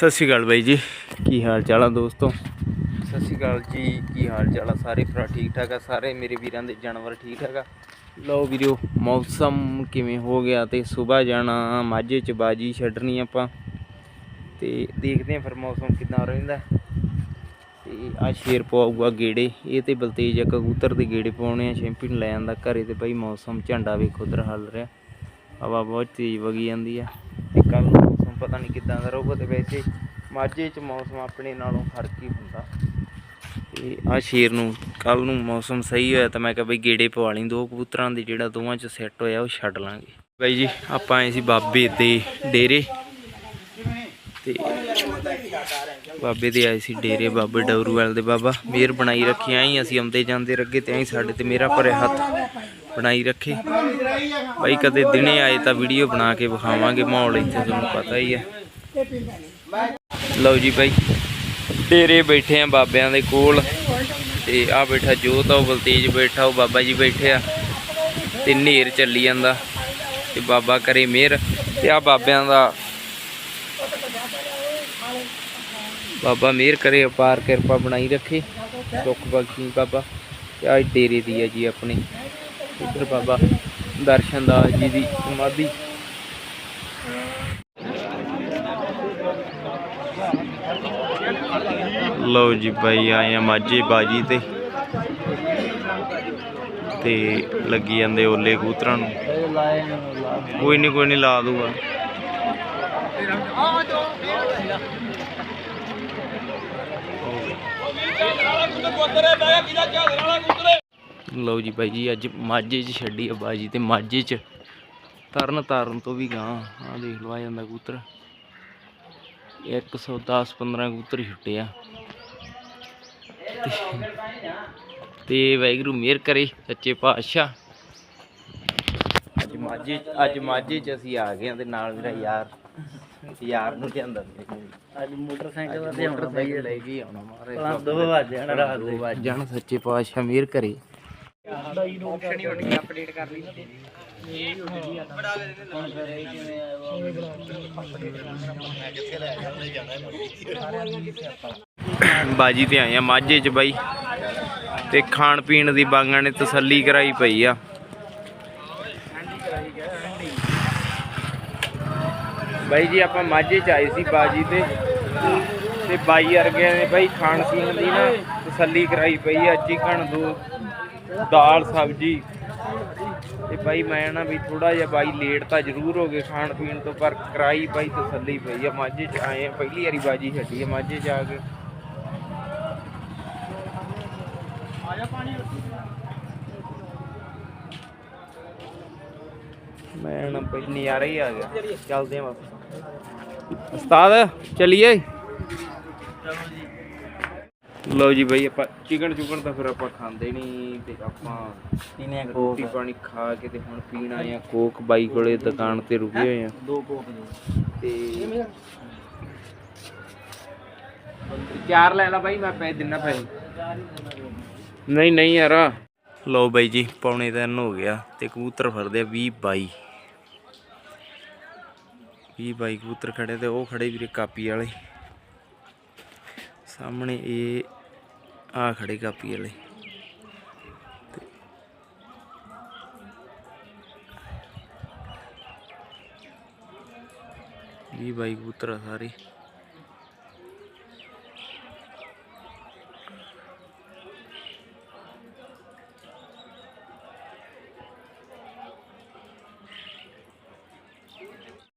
ਸਤਿ ਸ਼੍ਰੀ ਅਕਾਲ ਬਾਈ ਜੀ। ਕੀ ਹਾਲ ਚਾਲ ਆ ਦੋਸਤੋ? ਸਤਿ ਸ਼੍ਰੀ ਅਕਾਲ ਜੀ। ਕੀ ਹਾਲ ਚਾਲ ਆ? ਸਾਰੇ ਭਰਾ ਠੀਕ ਠਾਕ ਆ? ਸਾਰੇ ਮੇਰੇ ਵੀਰਾਂ ਦੇ ਜਾਨਵਰ ਠੀਕ ਠਾਕ ਆ? ਲਓ ਵੀਰੋ ਮੌਸਮ ਕਿਵੇਂ ਹੋ ਗਿਆ ਤੇ ਸਵੇਰ ਜਾਣਾ ਮਾਝੇ ਚ ਬਾਜੀ ਛੱਡਣੀ ਆਪਾਂ। ਤੇ ਦੇਖਦੇ ਆ ਫਿਰ ਮੌਸਮ ਕਿਦਾਂ ਰਹਿੰਦਾ। ਤੇ ਆ ਸ਼ੇਰ ਪਵਾਊਗਾ ਗੇੜੇ। ਇਹ ਤੇ ਬਲਤੇਜ ਆ ਕਬੂਤਰ ਦੇ ਗੇੜੇ ਪਾਉਣੇ ਆ ਸ਼ੈਂਪੀ ਨੂੰ ਲੈ ਜਾਂਦਾ ਘਰੇ ਤੇ ਬਾਈ ਮੌਸਮ ਝੰਡਾ ਵੇਖੋ ਉਧਰ ਹਲ ਰਿਹਾ। ਹਵਾ ਬਹੁਤ ਤੇਜ਼ ਵਗੀ ਜਾਂਦੀ ਆ। ਤੇ ਕੱਲ ਪਤਾ ਨਹੀਂ ਕਿੱਦਾਂ ਦਾ ਰਹੂਗਾ ਤੇ ਵੈਸੇ ਮਾਝੇ 'ਚ ਮੌਸਮ ਆਪਣੇ ਨਾਲੋਂ ਫ਼ਰਕ ਹੀ ਹੁੰਦਾ। ਤੇ ਆ ਸ਼ੇਰ ਨੂੰ ਕੱਲ ਨੂੰ ਮੌਸਮ ਸਹੀ ਹੋਇਆ ਤਾਂ ਮੈਂ ਕਿਹਾ ਬਈ ਗੇੜੇ ਪਵਾ ਲਈ, ਦੋ ਕਬੂਤਰਾਂ ਦੇ ਜਿਹੜਾ ਦੋਵਾਂ 'ਚ ਸੈੱਟ ਹੋਇਆ ਉਹ ਛੱਡ ਲਾਂਗੇ। ਬਾਈ ਜੀ, ਆਪਾਂ ਆਏ ਸੀ ਬਾਬੇ ਦੇ ਡੇਰੇ। ਤੇ ਬਾਬੇ ਦੇ ਆਏ ਸੀ ਡੇਰੇ, ਬਾਬੇ ਡੌਰੂਵਾਲ ਦੇ ਬਾਬਾ। ਮੇਰ ਬਣਾਈ ਰੱਖੀ ਆਈ ਅਸੀਂ ਆਉਂਦੇ ਜਾਂਦੇ ਰੱਗੇ ਤੇ ਆਈ ਸਾਡੇ ਤੇ ਮੇਰਾ ਭਰਿਆ ਹੱਥ। ਬਣਾਈ ਰੱਖੇ। ਬਾਈ ਕਦੇ ਦਿਨੇ ਆਏ ਤਾਂ ਵੀਡੀਓ ਬਣਾ ਕੇ ਵਿਖਾਵਾਂਗੇ ਮਾਹੌਲ ਇੱਥੇ, ਤੁਹਾਨੂੰ ਪਤਾ ਹੀ ਹੈ। ਲਓ ਜੀ ਬਾਈ, ਡੇਰੇ ਬੈਠੇ ਆ ਬਾਬਿਆਂ ਦੇ ਕੋਲ। ਤੇ ਆ ਬੈਠਾ ਜੋਤ ਆ, ਉਹ ਬਲਤੇਜ ਬੈਠਾ, ਉਹ ਬਾਬਾ ਜੀ ਬੈਠੇ ਆ। ਤੇ ਨੇਰ ਚੱਲੀ ਜਾਂਦਾ। ਤੇ ਬਾਬਾ ਕਰੇ ਮਿਹਰ। ਤੇ ਆ ਬਾਬਿਆਂ ਦਾ ਬਾਬਾ ਮਿਹਰ ਕਰੇ, ਅਪਾਰ ਕਿਰਪਾ ਬਣਾਈ ਰੱਖੇ। ਦੁੱਖ ਬਖਸ਼ੀ ਬਾਬਾ। ਤੇ ਆ ਡੇਰੇ ਦੀ ਹੈ ਜੀ ਆਪਣੀ। ਇੱਧਰ ਬਾਬਾ ਦਰਸ਼ਨ ਦਾਸ ਜੀ ਦੀ ਸਮਾਧੀ। ਲਓ ਜੀ ਭਾਈ ਆਏ ਆ ਮਾਝੇ ਬਾਜੀ ਤੇ। ਤੇ ਲੱਗੀ ਜਾਂਦੇ ਓਲੇ ਕਬੂਤਰਾਂ ਨੂੰ। ਕੋਈ ਨਹੀਂ ਕੋਈ ਨਹੀਂ ਲਾ ਦੂਗਾ। ਲਓ ਜੀ ਬਾਈ ਜੀ ਅੱਜ ਮਾਝੇ 'ਚ ਛੱਡੀ ਆ ਬਾਜੀ ਤੇ ਮਾਝੇ 'ਚ। ਤਰਨ ਤਾਰਨ ਤੋਂ ਵੀ ਗਾਂ ਆ ਦੇਖ ਲਓ ਆ ਜਾਂਦਾ ਕਬੂਤਰ। 110 15 ਕਬੂਤਰ ਛੁੱਟੇ ਆ। ਤੇ- ਵਾਹਿਗੁਰੂ ਮਿਹਰ ਕਰੇ ਸੱਚੇ ਪਾਤਸ਼ਾਹ। ਅੱਜ ਮਾਝੇ ਅੱਜ ਮਾਝੇ 'ਚ ਅਸੀਂ ਆ ਗਏ ਆ ਤੇ ਨਾਲ ਮੇਰਾ ਯਾਰ ਯਾਰ ਨੂੰ ਜਾਂਦਾ ਅੱਜ ਮੋਟਰਸਾਈਕਲ ਤੇ ਮੋਟਰਸਾਈਕਲ ਲੈ ਕੇ ਆਉਣਾ ਮਾਰੇ। ਦੋ ਵੱਜ ਜਾਣ ਰਾਤ ਦੇ। ਜਾਣ ਸੱਚੇ ਪਾਤਸ਼ਾਹ ਮਿਹਰ ਕਰੇ। ਆਪਸ਼ਨ ਹੀ ਉੱਡ ਗਈ ਅਪਡੇਟ ਕਰ ਲਈ। ਬਾਜੀ ਤੇ ਆਏ ਆ ਮਾਝੇ ਚ ਬਾਈ। ਤੇ ਖਾਣ ਪੀਣ ਦੀ ਬਾਗਾਂ ਨੇ ਤਸੱਲੀ ਕਰਾਈ ਪਈ ਆ। ਬਾਈ ਜੀ ਆਪਾਂ ਮਾਝੇ ਚ ਆਏ ਸੀ ਬਾਜੀ ਤੇ। ਤੇ ਬਾਈ ਵਰਗਿਆਂ ਨੇ ਬਾਈ ਖਾਣ ਪੀਣ ਦੀ ਨਾ ਤਸੱਲੀ ਕਰਾਈ ਪਈ ਆ ਚਿਕਨ ਦੋ ਦਾਲ, ਸਬਜੀ। ਤੇ ਬਾਈ ਮੈਂ ਨਾ ਵੀ ਥੋੜਾ ਜਿਹਾ ਬਾਈ ਲੇਟ ਤਾਂ ਜ਼ਰੂਰ ਹੋ ਗਏ ਖਾਣ ਪੀਣ ਤੋਂ, ਪਰ ਕਰਾਈ ਬਾਈ ਤਸੱਲੀ ਪਈ ਆ। ਮਾਝੇ ਚ ਆਏ ਆ, ਪਹਿਲੀ ਵਾਰੀ ਬਾਜੀ ਛੱਡੀ ਆ ਮਾਝੇ ਚ ਆ ਕੇ। ਮੈਂ ਨਾ ਬਈ ਨਜ਼ਾਰਾ ਹੀ ਆ ਗਿਆ ਚੱਲਦੇ ਆ ਵਾਪਸ। ਉਸਤਾਦ, ਚਲਿਏ। ਲਓ ਜੀ ਬਈ ਆਪਾਂ ਚਿਕਨ ਚੁਕਨ ਤਾਂ ਫਿਰ ਆਪਾਂ ਖਾਂਦੇ ਨਹੀਂ ਤੇ ਆਪਾਂ ਪੀਨੇ ਰੋਟੀ ਪਾਣੀ ਖਾ ਕੇ ਤੇ ਹੁਣ ਪੀਣ ਆਏ ਆ ਕੋਕ ਬਾਈ ਕੋਲੇ ਦੁਕਾਨ ਤੇ ਰੁਕੇ ਹੋਏ ਆ। ਦੋ ਕੋਕ ਤੇ ਚਾਰ ਲੈ ਲਾ ਬਾਈ ਮੈਂ ਪੈ ਦਿਨਾ ਪੈਸੇ। ਨਹੀਂ ਨਹੀਂ ਯਾਰ। ਲਓ ਬਾਈ ਜੀ ਪੌਣੇ ਤਿੰਨ ਹੋ ਗਿਆ ਤੇ ਕਬੂਤਰ ਫਰਦੇ ਆ 20 22 20 22 ਕਬੂਤਰ ਖੜੇ ਤੇ ਉਹ ਖੜੇ ਵੀਰੇ ਕਾਪੀ ਵਾਲੇ। ਸਾਹਮਣੇ ਇਹ ਆ ਖੜੇ ਕਾਪੀ ਵਾਲੇ। ਤੇ ਵੀਹ ਬਾਈ ਕਬੂਤਰ ਆ ਸਾਰੇ।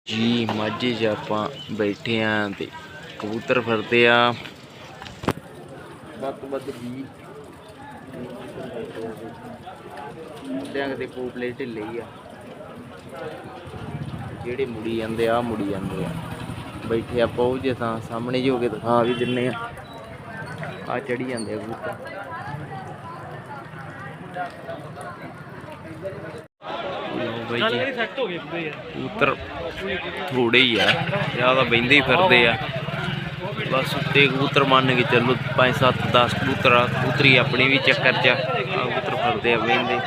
ਜੀ, ਮਾਝੇ 'ਚ ਆਪਾਂ ਬੈਠੇ ਆ ਤੇ ਕਬੂਤਰ ਫਿਰਦੇ ਆ। ਵੱਧ ਤੋਂ ਵੱਧ 20 ਡਿਆਂਗ ਦੇ ਪੋਪਲੇ ਢਿੱਲੇ ਹੀ ਆ। ਜਿਹੜੇ ਮੁੜੀ ਜਾਂਦੇ ਆ ਮੁੜੀ ਜਾਂਦੇ ਆ। ਬੈਠੇ ਆ ਪਹੁੰਚ ਜੇ ਤਾਂ ਸਾਹਮਣੇ ਜੀ ਕੇ ਦਿਖਾ ਵੀ ਦਿੰਨੇ ਆ। ਆ ਚੜੀ ਜਾਂਦੇ ਆ ਜੀ। ਸੈੱਟ ਹੋ ਪੂਰੇ ਯਾਰ। ਕਬੂਤਰ ਥੋੜੇ ਹੀ ਆ। ਜ਼ਿਆਦਾ ਬੈਂਦੇ ਹੀ ਫਿਰਦੇ ਆ। ਬਸ ਉੱਤੇ ਕਬੂਤਰ ਮੰਨ ਕੇ ਚੱਲੋ 5 7 10 ਕਬੂਤਰ ਆ। ਕਬੂਤਰੀ ਆਪਣੀ ਵੀ ਚੱਕਰ ਚ ਕਬੂਤਰ ਫਿਰਦੇ ਆ ਜਾ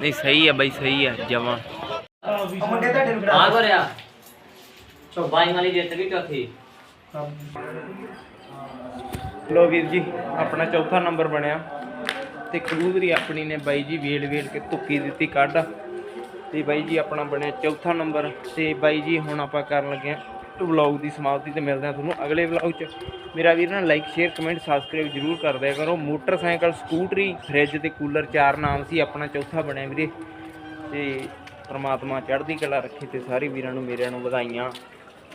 ਨਹੀਂ ਸਹੀ ਆ ਬਾਈ ਸਹੀ ਆ ਜਮਾਂ। ਆ ਕਰਿਆ ਸੋ ਬਾਈ ਵਾਲੀ ਜਿੱਤ ਗਈ ਚੌਥੀ। ਲੋ ਵੀਰ ਜੀ ਆਪਣਾ ਚੌਥਾ ਨੰਬਰ ਬਣਿਆ। ਤੇ ਕਬੂਤਰੀ ਆਪਣੀ ਨੇ ਬਾਈ ਜੀ ਵੇਲ ਵੇਲ ਕੇ ਧੁੱਕੀ ਦਿੱਤੀ ਕੱਢ। ਤੇ ਬਾਈ ਜੀ ਆਪਣਾ ਬਣਿਆ ਚੌਥਾ ਨੰਬਰ ਤੇ ਬਾਈ ਜੀ ਹੁਣ ਆਪਾਂ ਕਰਨ ਲੱਗੇ ਆ ਵਲੌਗ ਦੀ ਸਮਾਪਤੀ ਤੇ ਮਿਲਦੇ ਆ ਤੁਹਾਨੂੰ ਅਗਲੇ ਵਲੌਗ 'ਚ। ਮੇਰਾ ਵੀਰ ਨਾ ਲਾਈਕ ਸ਼ੇਅਰ ਕਮੈਂਟ ਸਬਸਕ੍ਰਾਈਬ ਜਰੂਰ ਕਰ ਦਿਆ ਕਰੋ। ਮੋਟਰਸਾਈਕਲ, ਸਕੂਟਰੀ ਫ੍ਰਿਜ ਤੇ ਕੂਲਰ ਚਾਰ ਨਾਮ ਸੀ, ਆਪਣਾ ਚੌਥਾ ਬਣਿਆ ਵੀਰੇ। ਤੇ ਪ੍ਰਮਾਤਮਾ ਚੜ੍ਹਦੀ ਕਲਾ ਰੱਖੇ ਤੇ ਸਾਰੇ ਵੀਰਾਂ ਨੂੰ, ਮੇਰਿਆਂ ਨੂੰ ਵਧਾਈਆਂ।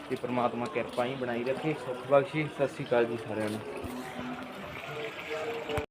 ਤੇ ਪ੍ਰਮਾਤਮਾ ਕਿਰਪਾ ਹੀ ਬਣਾਈ ਰੱਖੇ। ਸੁੱਖ ਬਖਸ਼ੀ। ਸਤਿ ਸ਼੍ਰੀ ਅਕਾਲ ਜੀ ਸਾਰਿਆਂ ਨੂੰ।